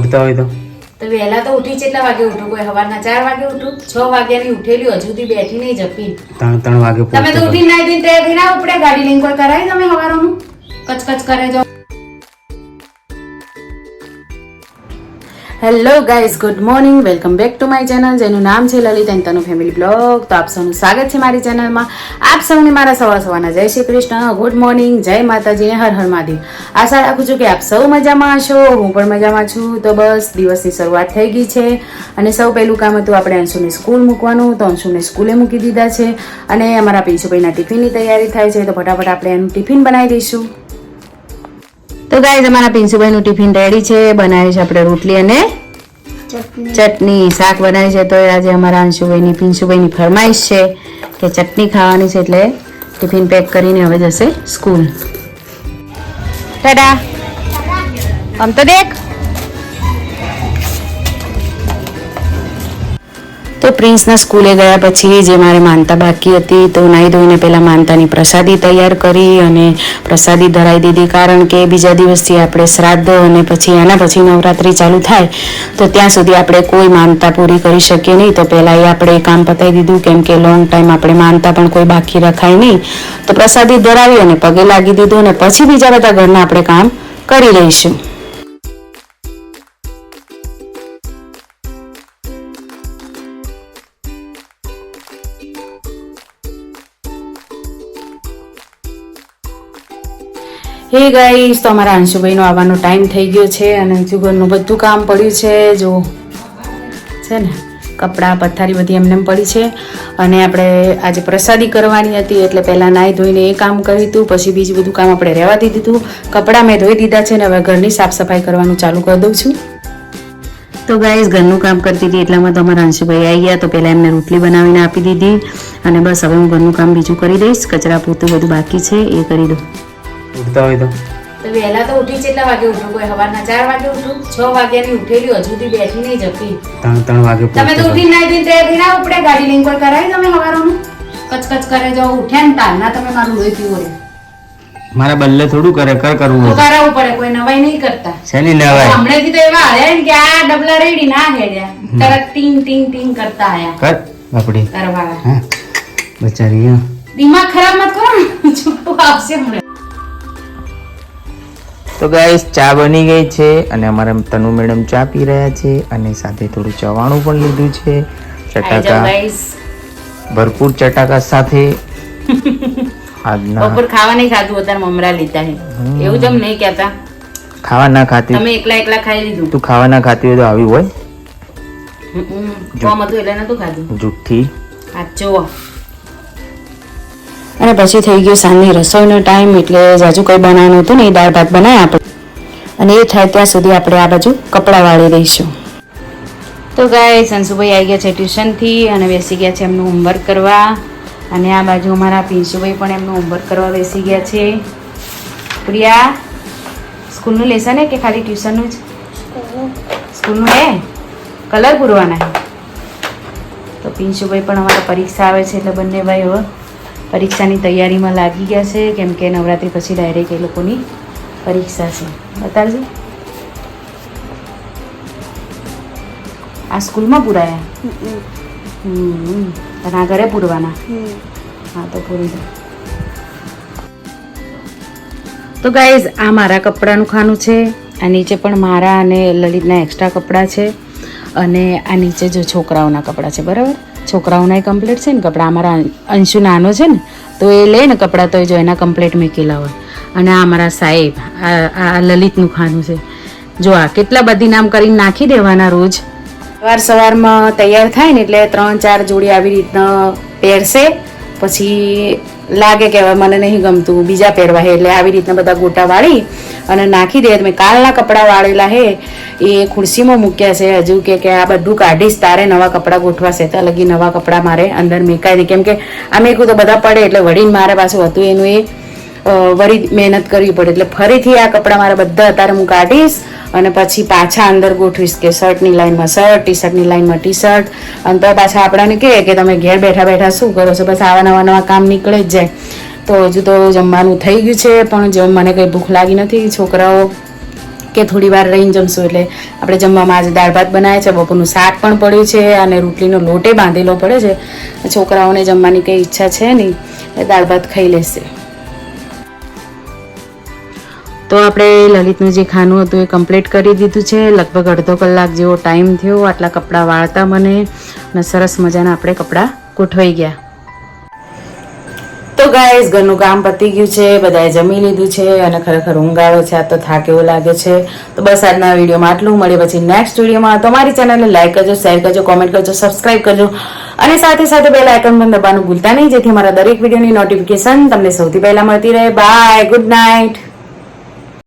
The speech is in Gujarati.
ઉઠતા હોય તો? તો વહેલા તો ઉઠી કેટલા વાગે ઉઠું? કોઈ સવારના ચાર વાગે ઉઠું? છ વાગ્યાની ઉઠેલી હજુ સુધી બેઠી નહીં જપી ત્રણ ત્રણ વાગે તમે તો ઉઠી નાઈ ધોઈને તૈયાર થઈને ઉપડે ગાડી લઈને કોઈ કરાવી તમે સવારનું? કચકચ કરે જાઓ hello guys good morning welcome back to my channel જેનું નામ છે Lalit and Tanu family blog તો આપ સૌનું સ્વાગત છે મારી ચેનલમાં આપ સૌને મારા સવાર સવાના જય શ્રી કૃષ્ણ. ગુડ મોર્નિંગ જય માતાજી અને હર હર મહાદેવ. આશા રાખું છું કે આપ સૌ મજામાં હશો. હું પણ મજામાં છું. તો બસ, દિવસની શરૂઆત થઈ ગઈ છે. અને સૌ પહેલું કામ હતું આપણે અંશુને સ્કૂલ મૂકવાનું. તો અંશુને સ્કૂલે મૂકી દીધા છે. અને અમારા પીશુભાઈના ટિફિનની તૈયારી થાય છે. તો ફટાફટ આપણે એનું ટિફિન બનાવી દઈશું. તો ગાઈઝ અમારા પિન્સુભાઈનું ટિફિન રેડી છે. બનાવી છે આપણે રોટલી અને ચટણી. શાક બનાવી છે તો આજે અમારા અંશુભાઈની પિન્સુભાઈની ફરમાઈશ છે કે ચટણી ખાવાની છે એટલે ટિફિન પેક કરીને હવે જશે સ્કૂલ ટાટા. આમ તો દેખ. તો પ્રિન્સના સ્કૂલે ગયા પછી જે મારે માનતા બાકી હતી તો નાહી ધોઈને પહેલાં માનતાની પ્રસાદી તૈયાર કરી અને પ્રસાદી ધરાવી દીધી. કારણ કે બીજા દિવસથી આપણે શ્રાદ્ધ અને પછી એના પછી નવરાત્રિ ચાલુ થાય, તો ત્યાં સુધી આપણે કોઈ માનતા પૂરી કરી શકીએ નહીં. તો પહેલાં એ આપણે કામ પતાવી દીધું કેમ કે લોંગ ટાઈમ આપણે માનતા પણ કોઈ બાકી રખાય નહીં. તો પ્રસાદી ધરાવી અને પગે લાગી દીધું અને પછી બીજા બધા ઘરના આપણે કામ કરી લઈશું. હે ગાઈસ, તો અમારા અંશુભાઈનો આવવાનો ટાઈમ થઈ ગયો છે અને જુગરનું બધું કામ પડ્યું છે. જો, છે ને, કપડાં, પથારી બધી એમને એમ પડી છે. અને આપણે આજે પ્રસાદી કરવાની હતી, એટલે પહેલાં નાહી ધોઈને એ કામ કર્યું હતું, પછી બીજું બધું કામ આપણે રહેવા દીધું હતું. કપડાં મેં ધોઈ દીધા છે ને હવે ઘરની સાફ સફાઈ કરવાનું ચાલુ કરી દઉં છું. તો ગાઈસ, ઘરનું કામ કરતી હતી એટલામાં તો અમારા અંશુભાઈ આવી ગયા, તો પહેલાં એમને રોટલી બનાવીને આપી દીધી. અને બસ, હવે હું ઘરનું કામ બીજું કરી દઈશ. કચરા પૂરતું બધું બાકી છે, એ કરી દઉં. ઉઠતા હોય તો? વહેલા તો ઉઠી કેટલા વાગે ઉઠું. કોઈ સવારના ચાર વાગે ઉઠું. છ વાગ્યાની ઉઠેલી હજુ સુધી બેઠી નહીં જતી. ત્રણ ત્રણ વાગે તમે તો ઉઠી નાઈ ધોઈને તૈયાર થઈને ઉપડે ગાડી લઈને કોઈ કરાવી તમે સવારનું કચકચ કરે જાઓ ઉઠ્યા ને તારના તમે મારું લોહી પીવો રે મારા બલ્લે થોડું કરે કર કરવું તો કરાવવું પડે કોઈ નવાઈ નહીં કરતા. શેની નવાય હમણાંથી તો એવા હે ને કે આ ડબલા રેડી ના હેડ્યા. તરત ટીંગ ટીંગ ટીંગ કરતા આયા. કર બાપડી. કરવાળા હા. બચારી દિમાગ ખરાબ મત કરો ને. છૂટું આવશે હમણાં. તો ગાઈસ ચા બની ગઈ છે અને અમારા તનુ મેડમ ચા પી રહ્યા છે અને સાથે થોડું ચવાણું પણ લીધું છે. ચટાકા ભરપૂર ચટાકા સાથે. આજના બપોર ખાવા નહીં ખાધું અત્યારે મમરા લીધા હે એવું જમ નહીં કહેતા. ખાવા ના ખાતી તમે એકલા એકલા ખાઈ લીધું. તું ખાવા ના ખાતી હોય તો આવી હોય. કોમ હતું એટલે નતું ખાધું. જુઠ્ઠી. સાચો અને પછી થઈ ગયો સાંજની રસોઈનો ટાઈમ એટલે જાજુ કંઈ બનાવવાનું હતું ને એ દાળ ભાત બનાવ્યા આપણે. અને એ થાય ત્યાં સુધી આપણે આ બાજુ કપડાં વાળી દઈશું. તો ગાય સંશુભાઈ આવી ગયા છે ટ્યુશનથી અને બેસી ગયા છે એમનું હોમવર્ક કરવા. અને આ બાજુ અમારા પિંશુભાઈ પણ એમનું હોમવર્ક કરવા બેસી ગયા છે. પ્રિયા, સ્કૂલનું લેસન હે કે ખાલી ટ્યુશનનું જ? સ્કૂલનું હે? કલર પૂરવાના તો પિંશુભાઈ પણ અમારા પરીક્ષા આવે છે એટલે બંને ભાઈ હવે પરીક્ષાની તૈયારીમાં લાગી ગયા છે, કેમ કે નવરાત્રી પછી ડાયરેક્ટ એ લોકોની પરીક્ષા છે. બતાવજો. આ સ્કૂલમાં પૂરાયા? હમ અને આ ઘરે પૂરવાના? હા, તો પૂરી દો. તો ગાઈઝ આ મારા કપડાનું ખાનું છે, આ નીચે પણ મારા અને લલિતના એક્સ્ટ્રા કપડાં છે, અને આ નીચે જો છોકરાઓના કપડાં છે, બરાબર? છોકરાઓના કમ્પ્લીટ છે ને, કપડાં અમારા અંશુ નાનો છે ને, તો એ લે ને કપડાં તો એ જો એના કમ્પ્લીટ મૂકેલા હોય અને આ અમારા સાહેબ આ લલિતનું ખાનું છે. જો આ કેટલા બધી નામ કરીને નાખી દેવાના રોજ. સવાર સવારમાં તૈયાર થાય ને એટલે ત્રણ ચાર જોડી આવી રીતના પહેરશે. પછી લાગે કે મને નહીં ગમતું, બીજા પહેરવા હે, એટલે આવી રીતના બધા ગોટા વાળી અને નાખી દે. મેં કાલના કપડાં વાળેલા હે, એ ખુરશીમાં મૂક્યા છે હજુ કે કે આ બધું કાઢીશ, તારે નવા કપડાં ગોઠવાશે ત્યાં લગી નવા કપડાં મારે અંદર મેકાય દે કેમ કે આ મેકું તો બધા પડે, એટલે વળીને મારે પાછું હતું, એનું એ વળી મહેનત કરવી પડે. એટલે ફરીથી આ કપડાં મારા બધા અત્યારે હું કાઢીશ. અને પછી પાછા અંદર ગોઠવીશ કે શર્ટની લાઈનમાં શર્ટ ટી શર્ટની લાઈનમાં ટી શર્ટ અને તો પાછા આપણાને કહે કે તમે ઘેર બેઠા બેઠા શું કરો છો? બસ આવા નવા નવા કામ નીકળે જ જાય. તો હજુ તો જમવાનું થઈ ગયું છે, પણ જો મને કંઈ ભૂખ લાગી નથી, છોકરાઓ કે થોડી વાર રહીને જમશું એટલે આપણે જમવામાં આજે દાળ ભાત બનાવે છે, બપોરનું શાક પણ પડ્યું છે અને રોટલીનો લોટે બાંધેલો પડે છે. છોકરાઓને જમવાની કંઈ ઈચ્છા છે નહીં એ દાળ ભાત ખાઈ લેશે. તો આપણે લલિતનું જે ખાનું હતું એ કમ્પ્લીટ કરી દીધું છે. લગભગ અડધો કલાક જેવો ટાઈમ થયો. આટલા કપડાં વાળતા મને અને સરસ મજાના આપણે કપડાં ગોઠવાઈ ગયા. તો ગાઈઝ ઘરનું કામ પતી ગયું છે. બધાએ જમી લીધું છે અને ખરેખર ઊંઘ છે. આ તો થાક એવો લાગે છે. તો બસ આજના વિડીયોમાં આટલું. મળે પછી નેક્સ્ટ વિડીયોમાં. તમારી ચેનલને લાઈક કરજો શેર કરજો કોમેન્ટ કરજો સબસ્ક્રાઇબ કરજો. અને સાથે સાથે બેલ આઇકન પણ દબાવવાનું ભૂલતા નહીં. જેથી મારા દરેક વિડીયોની નોટિફિકેશન તમને સૌથી પહેલાં મળતી રહે. Bye good night